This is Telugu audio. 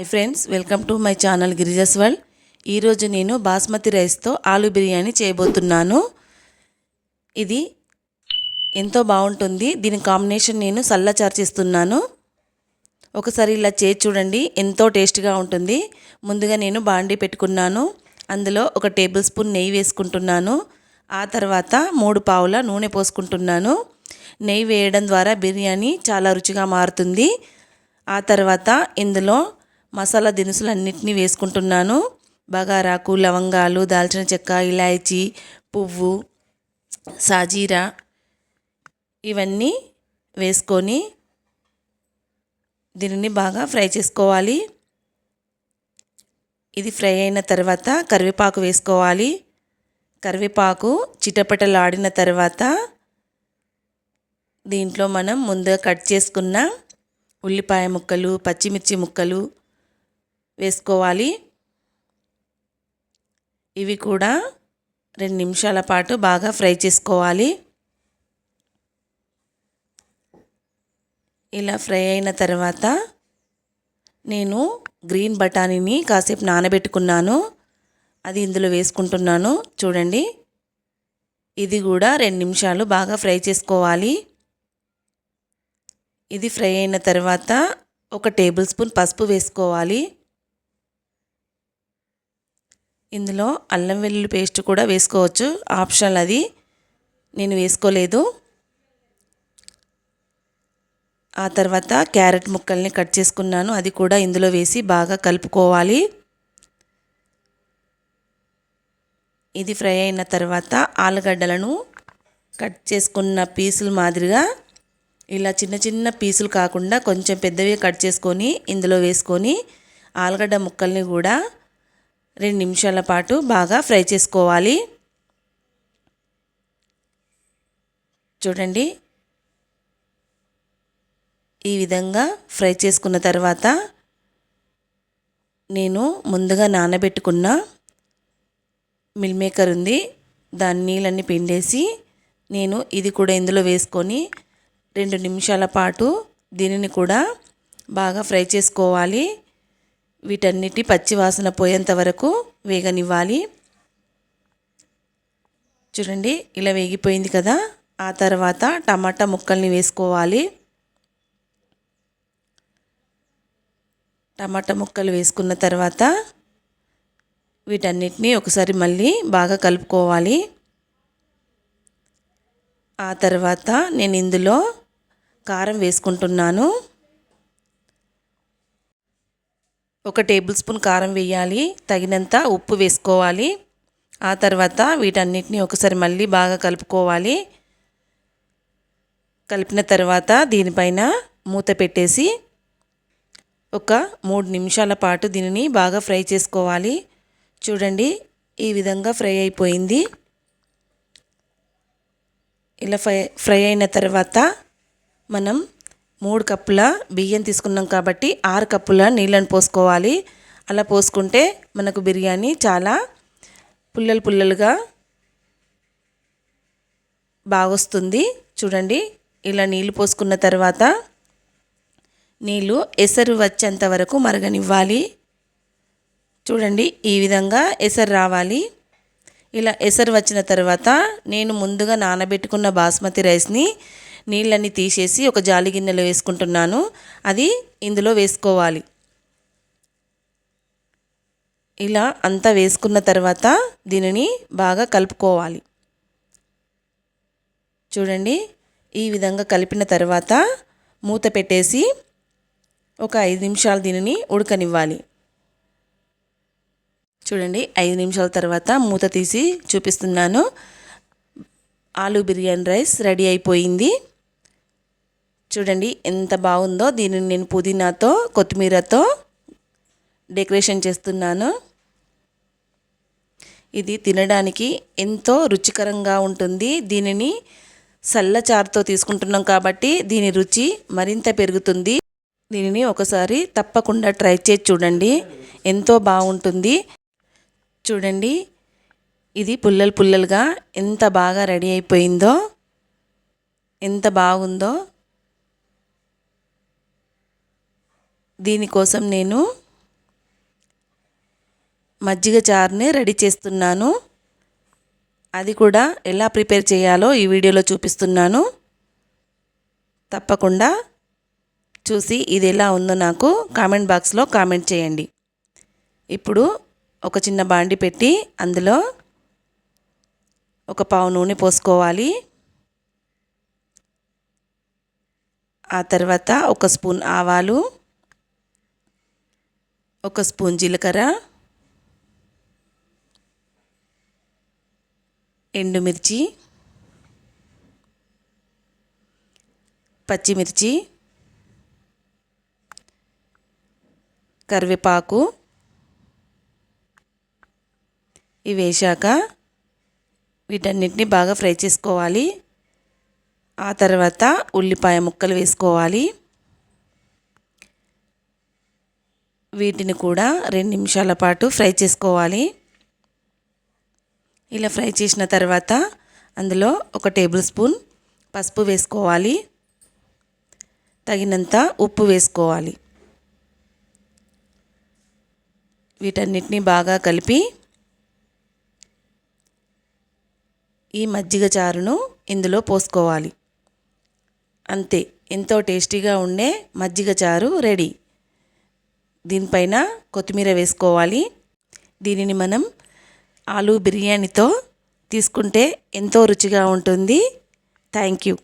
Hi friends welcome to my channel Girija's world ఈరోజు నేను బాస్మతి రైస్తో ఆలు బిర్యానీ చేయబోతున్నాను. ఇది ఎంతో బాగుంటుంది. దీని కాంబినేషన్ నేను సల్లచారు చేస్తున్నాను. ఒకసారి ఇలా చేసి చూడండి ఎంతో టేస్ట్గా ఉంటుంది. ముందుగా నేను బాండీ పెట్టుకున్నాను. అందులో ఒక టేబుల్ స్పూన్ నెయ్యి వేసుకుంటున్నాను. ఆ తర్వాత మూడు పావుల నూనె పోసుకుంటున్నాను. నెయ్యి వేయడం ద్వారా బిర్యానీ చాలా రుచిగా మారుతుంది. ఆ తర్వాత ఇందులో మసాలా దినుసులన్నింటినీ వేసుకుంటున్నాను. బగారాకు లవంగాలు దాల్చిన చెక్క ఇలాయచి పువ్వు సాజీరా ఇవన్నీ వేసుకొని దీనిని బాగా ఫ్రై చేసుకోవాలి. ఇది ఫ్రై అయిన తర్వాత కరివేపాకు వేసుకోవాలి. కరివేపాకు చిటపటలాడిన తర్వాత దీంట్లో మనం ముందుగా కట్ చేసుకున్న ఉల్లిపాయ ముక్కలు పచ్చిమిర్చి ముక్కలు వేసుకోవాలి. ఇవి కూడా రెండు నిమిషాల పాటు బాగా ఫ్రై చేసుకోవాలి. ఇలా ఫ్రై అయిన తర్వాత నేను గ్రీన్ బఠానీని కాసేపు నానబెట్టుకున్నాను. అది ఇందులో వేసుకుంటున్నాను. చూడండి. ఇది కూడా రెండు నిమిషాలు బాగా ఫ్రై చేసుకోవాలి. ఇది ఫ్రై అయిన తర్వాత ఒక టేబుల్ స్పూన్ పసుపు వేసుకోవాలి. ఇందులో అల్లం వెల్లుల్లి పేస్ట్ కూడా వేసుకోవచ్చు. ఆప్షనల్ అది. నేను వేసుకోలేదు. ఆ తర్వాత క్యారెట్ ముక్కల్ని కట్ చేసుకున్నాను. అది కూడా ఇందులో వేసి బాగా కలుపుకోవాలి. ఇది ఫ్రై అయిన తర్వాత ఆలుగడ్డలను కట్ చేసుకున్న పీసులు మాదిరిగా ఇలా చిన్న చిన్న పీసులు కాకుండా కొంచెం పెద్దవి కట్ చేసుకొని ఇందులో వేసుకొని ఆలుగడ్డ ముక్కల్ని కూడా రెండు నిమిషాల పాటు బాగా ఫ్రై చేసుకోవాలి. చూడండి. ఈ విధంగా ఫ్రై చేసుకున్న తర్వాత నేను ముందుగా నానబెట్టుకున్న మిల్ మేకర్ ఉంది. దాని నీళ్ళన్నీ పిండేసి నేను ఇది కూడా ఇందులో వేసుకొని రెండు నిమిషాల పాటు దీనిని కూడా బాగా ఫ్రై చేసుకోవాలి. వీటన్నిటి పచ్చివాసన పోయేంత వరకు వేగనివ్వాలి. చూడండి ఇలా వేగిపోయింది కదా. ఆ తర్వాత టమాటా ముక్కల్ని వేసుకోవాలి. టమాటా ముక్కలు వేసుకున్న తర్వాత వీటన్నిటిని ఒకసారి మళ్ళీ బాగా కలుపుకోవాలి. ఆ తర్వాత నేను ఇందులో కారం వేసుకుంటున్నాను. ఒక టేబుల్ స్పూన్ కారం వేయాలి తగినంత ఉప్పు వేసుకోవాలి. ఆ తర్వాత వీటన్నిటిని ఒకసారి మళ్ళీ బాగా కలుపుకోవాలి. కలిపిన తర్వాత దీనిపైన మూత పెట్టేసి ఒక మూడు నిమిషాల పాటు దీనిని బాగా ఫ్రై చేసుకోవాలి. చూడండి ఈ విధంగా ఫ్రై అయిపోయింది. ఇలా ఫ్రై ఫ్రై అయిన తర్వాత మనం మూడు కప్పుల బియ్యం తీసుకున్నాం కాబట్టి ఆరు కప్పుల నీళ్ళని పోసుకోవాలి. అలా పోసుకుంటే మనకు బిర్యానీ చాలా పుల్లలు పుల్లలుగా బాగొస్తుంది. చూడండి ఇలా నీళ్ళు పోసుకున్న తర్వాత నీళ్ళు ఎసరు వచ్చేంత వరకు మరగనివ్వాలి. చూడండి ఈ విధంగా ఎసరు రావాలి. ఇలా ఎసరు వచ్చిన తర్వాత నేను ముందుగా నానబెట్టుకున్న బాస్మతి రైస్ని నీళ్ళని తీసేసి ఒక జాలి గిన్నెలో వేసుకుంటున్నాను. అది ఇందులో వేసుకోవాలి. ఇలా అంతా వేసుకున్న తర్వాత దీనిని బాగా కలుపుకోవాలి. చూడండి ఈ విధంగా కలిపిన తర్వాత మూత పెట్టేసి ఒక ఐదు నిమిషాలు దీనిని ఉడకనివ్వాలి. చూడండి ఐదు నిమిషాల తర్వాత మూత తీసి చూపిస్తున్నాను. ఆలు బిర్యానీ రైస్ రెడీ అయిపోయింది. చూడండి ఎంత బాగుందో. దీనిని నేను పుదీనాతో కొత్తిమీరతో డెకరేషన్ చేస్తున్నాను. ఇది తినడానికి ఎంతో రుచికరంగా ఉంటుంది. దీనిని చల్లచారుతో తీసుకుంటున్నాం కాబట్టి దీని రుచి మరింత పెరుగుతుంది. దీనిని ఒకసారి తప్పకుండా ట్రై చేసి చూడండి. ఎంతో బాగుంటుంది. చూడండి ఇది పుల్లలు పుల్లలుగా ఎంత బాగా రెడీ అయిపోయిందో ఎంత బాగుందో. దీనికోసం నేను మజ్జిగ చారుని రెడీ చేస్తున్నాను. అది కూడా ఎలా ప్రిపేర్ చేయాలో ఈ వీడియోలో చూపిస్తున్నాను. తప్పకుండా చూసి ఇది ఎలా ఉందో నాకు కామెంట్ బాక్స్లో కామెంట్ చేయండి. ఇప్పుడు ఒక చిన్న బాండి పెట్టి అందులో ఒక పావు నూనె పోసుకోవాలి. ఆ తర్వాత ఒక స్పూన్ ఆవాలు ఒక స్పూన్ జీలకర్ర ఎండుమిర్చి పచ్చిమిర్చి కరివేపాకు ఇవి వేశాక వీటన్నిటిని బాగా ఫ్రై చేసుకోవాలి. ఆ తర్వాత ఉల్లిపాయ ముక్కలు వేసుకోవాలి. వీటిని కూడా రెండు నిమిషాల పాటు ఫ్రై చేసుకోవాలి. ఇలా ఫ్రై చేసిన తర్వాత అందులో ఒక టేబుల్ స్పూన్ పసుపు వేసుకోవాలి. తగినంత ఉప్పు వేసుకోవాలి. వీటన్నిటిని బాగా కలిపి ఈ మజ్జిగ చారును ఇందులో పోసుకోవాలి. అంతే ఎంతో టేస్టీగా ఉండే మజ్జిగ చారు రెడీ. దీనిపైన కొత్తిమీర వేసుకోవాలి. దీనిని మనం ఆలూ బిర్యానీతో తీసుకుంటే ఎంతో రుచిగా ఉంటుంది. Thank you